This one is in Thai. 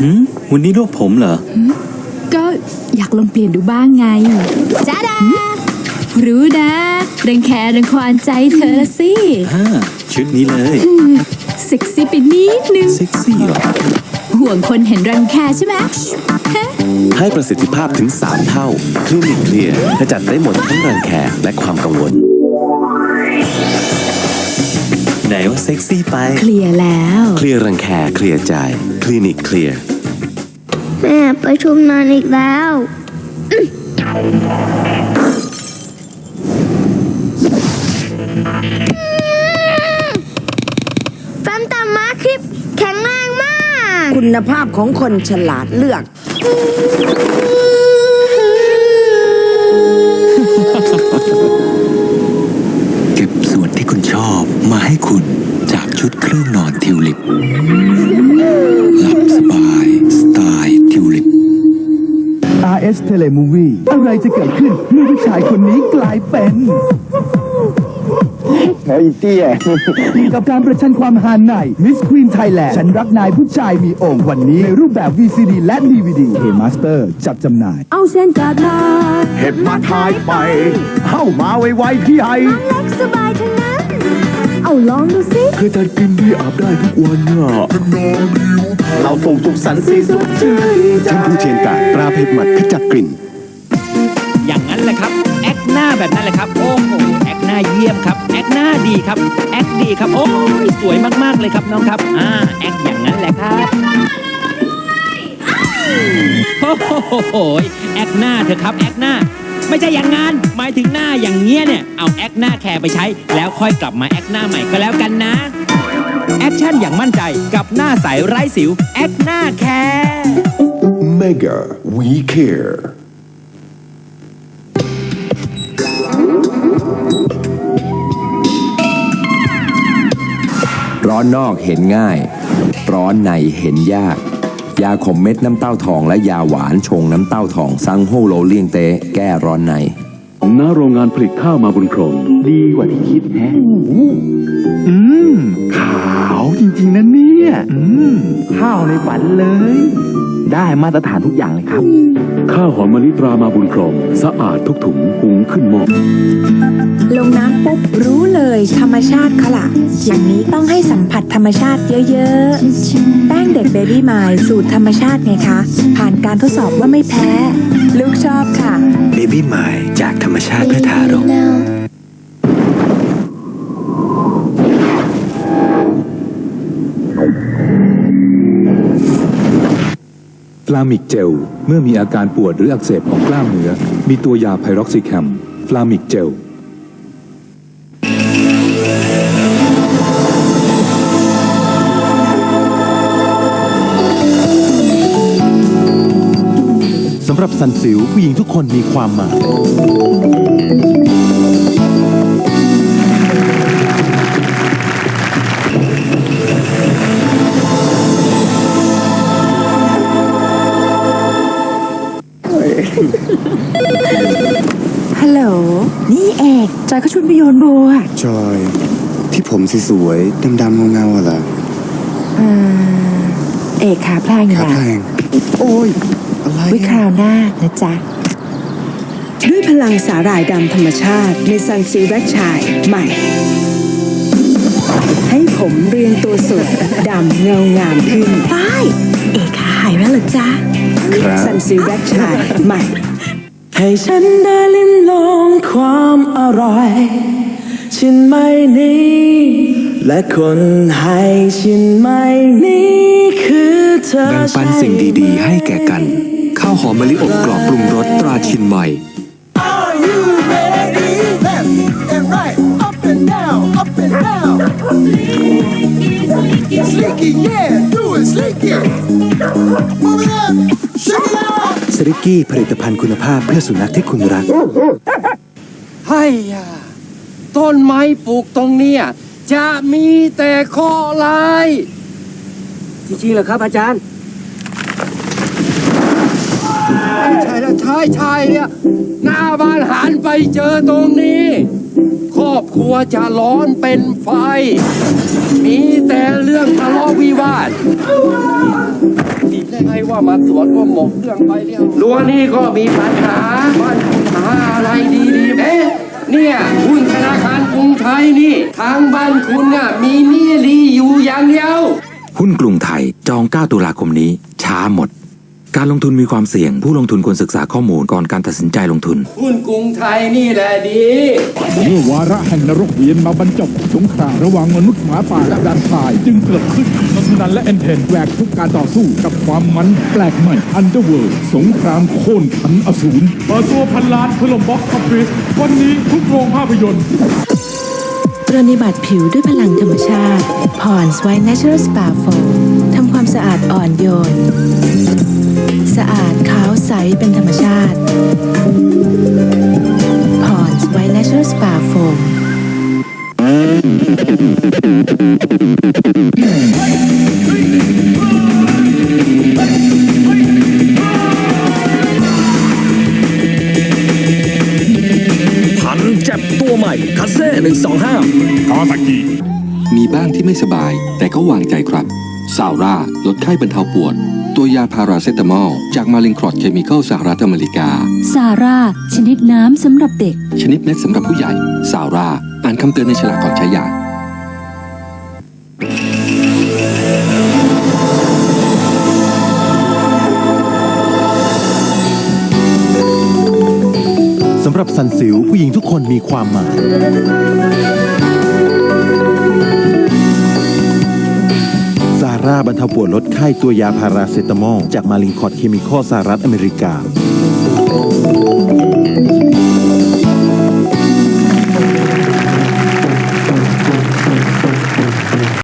หืมวันนี้รวบผมเหรอ ก็อยากลองเปลี่ยนดูบ้างไง จ้าดา รู้นะรังแครังควานใจเธอละสิฮ่าชุดนี้เลยเซ็กซี่ไปนิดนึง เซ็กซี่เหรอ ห่วงคนเห็นรังแคใช่ไหมฮะให้ประสิทธิภาพถึง 3 เท่าคลินิกเคลียร์ขจัดได้หมดทั้งรังแคและความกังวล ไหนว่าเซ็กซี่ไป เคลียร์แล้ว เคลียร์รังแคเคลียร์ใจ คลินิกเคลียร์แม่ประชุมนานอีกแล้ว แฟมตามมาคลิปแข็งแรงมาก คุณภาพของคนฉลาดเลือก RS Telemovie อะไรจะเกิดขึ้นเมื่อผู้ชายคนนี้กลายเป็นไอ้เตี้ยกับการประชันความฮาใน Miss Queen Thailand ฉันรักนายผู้ชายมีองค์วันนี้ ในรูปแบบ VCD และ DVD K Master จัดจำหน่าย เอาเส้นกาดมาเห็บมาทายไป เข้ามาไวๆพี่ไอเล็กสบายทั้งนั้นเอา ลองดูสิคือการกินที่อาบได้ทุกวันอะเราส่งสุขสันต์สีสุขชื่นใจแชมพูเทียนกาตราเพชรหมัดขจัดกลิ่น อย่างนั้นแหละครับ แอคหน้าแบบนั้นแหละครับ โอ้โหแอคหน้าเยี่ยมครับ แอคหน้าดีครับ แอคดีครับ โอ้ยสวยมากๆเลยครับน้องครับ อ่า แอคอย่างนั้นแหละครับโอ้โหแอคหน้าเถอะครับ แอคหน้า ไม่ใช่อย่างงานหมายถึงหน้าอย่างเงี้ยเนี่ย เอาแอคหน้าแคร์ไปใช้ แล้วค่อยกลับมาแอคหน้าใหม่ก็แล้วกันนะ แอคชั่นอย่างมั่นใจกับหน้าใสไร้สิว แอคหน้าแคร์ Mega We Care ร้อนนอกเห็นง่าย ร้อนในเห็นยาก ยาขมเม็ดน้ำเต้าทองและยาหวานชงน้ำเต้าทองซังโฮโลเลียงเตะแก้ร้อนในณโรงงานผลิตข้าวมาบุญครองดีกว่าที่คิดแฮะอืม ขาวจริง ๆนะเนี่ย อืม ข้าวในฝันเลย ได้มาตรฐานทุกอย่างเลยครับ ข้าวหอมมะลิตรามาบุญครองสะอาดทุกถุงหุงขึ้นหม้อลงน้ำปุ๊บรู้เลยธรรมชาติเขาล่ะอย่างนี้ต้องให้สัมผัสธรรมชาติเยอะๆ แป้งเด็กเบบี้มายสูตรธรรมชาติไงคะ ผ่านการทดสอบว่าไม่แพ้ ลูกชอบค่ะ Baby m i จากธรรมชาติเพื่อทารก ฟลามิกเจล เมื่อมีอาการปวดหรืออักเสบของกล้ามเนื้อ มีตัวยาไพร็อกซิแคมฟลามิกเจล สำหรับสันสิวผู้หญิงทุกคนมีความหมาย อกจอยเขาชวนไปโยนโบอะจอย ที่ผมสวยดำๆเงาๆอะเหรอเออเอกขาแพลงอยู่ขานะแพงโอ้ย อะไรวิคราวหน้านะจ๊ะ ด้วยพลังสาหร่ายดำธรรมชาติในซันซิลแบล็กชายใหม่ ให้ผมเรียงตัวสวยดำเงางามขึ้นป้ายเอกขาหายแล้วเหรอจ๊ะ ครับ ซันซิลแบล็กชายใหม่ ให้ฉันได้ลิ้มล ชินไม่นี้ และคนให้ชินไม่นี้คือเธอแบ่งปันสิ่งดีๆ ให้แก่กัน ข้าวหอมมะลิอบกรอบปรุงรสตราชินใหม่สริกกี้ผลิตภัณฑ์คุณภาพเพื่อสุนัขที่คุณรักให้ยา ต้นไม้ปลูกตรงเนี้ยจะมีแต่ข้อลายจริงๆเหรอครับอาจารย์ ใช่แล้วใช่ใช่เนี่ยหน้าบ้านหันไปเจอตรงนี้ ครอบครัวจะร้อนเป็นไฟ มีแต่เรื่องทะเลาะวิวาทดีได้ไงว่ามาสวนก็หมกเครื่องไปเนี่ยรั้วนี่ก็มีปัญหาบ้านคุณหาอะไรดีๆเอ๊ะ เนี่ยหุ้นธนาคารกรุงไทยนี่ ทางบ้านคุณน่ะมีเนี้รีอยู่อย่างเดียว หุ้นกรุงไทยจอง 9 ตุลาคมนี้ช้าหมด การลงทุนมีความเสี่ยง ผู้ลงทุนควรศึกษาข้อมูลก่อนการตัดสินใจลงทุน หุ้นกรุงไทยนี่แหละดี เมื่อวาระแห่งนรกเวียนมาบรรจบสงครามระหว่างมนุษย์หมาป่าและดานทราย จึงเกิดขึ้นนนทนันและเอนเทนแหวกทุกการต่อสู้กับความมันแปลกใหม่อันเดอร์เวิร์สงครามโค่นพันอสูรเปิดตัวพันล้านถล่มบ็อกซ์ออฟฟิศวันนี้ทุกโรงภาพยนตร์ปรนนิบัติผิวด้วยพลังธรรมชาติพรสไวท์เนเชอรัลสปาโฟมทำความสะอาดอ่อนโยน สะอาดขาวใสเป็นธรรมชาติพรสไวท์เนเชอรัลสปาโฟมพันเจ็บตัวใหม่ คัเซ่125กาซากิมีบ้างที่ไม่สบาย แต่ก็วางใจครับซาวร่าลดไข้บรรเทาปวด ตัวยาพาราเซตามอล จากมาลินครอดเคมีคอลสหรัฐอเมริกา ซาร่า ชนิดน้ำสำหรับเด็ก ชนิดเม็ดสำหรับผู้ใหญ่ ซาวร่า อ่านคำเตือนในฉลากก่อนใช้ยาสำหรับสันสิวผู้หญิงทุกคนมีความหมาย ร่าบรรเทาปวดลดไข้ตัวยาพาราเซตามอล จากมาลินคอร์ดเคมีคอลสหรัฐอเมริกา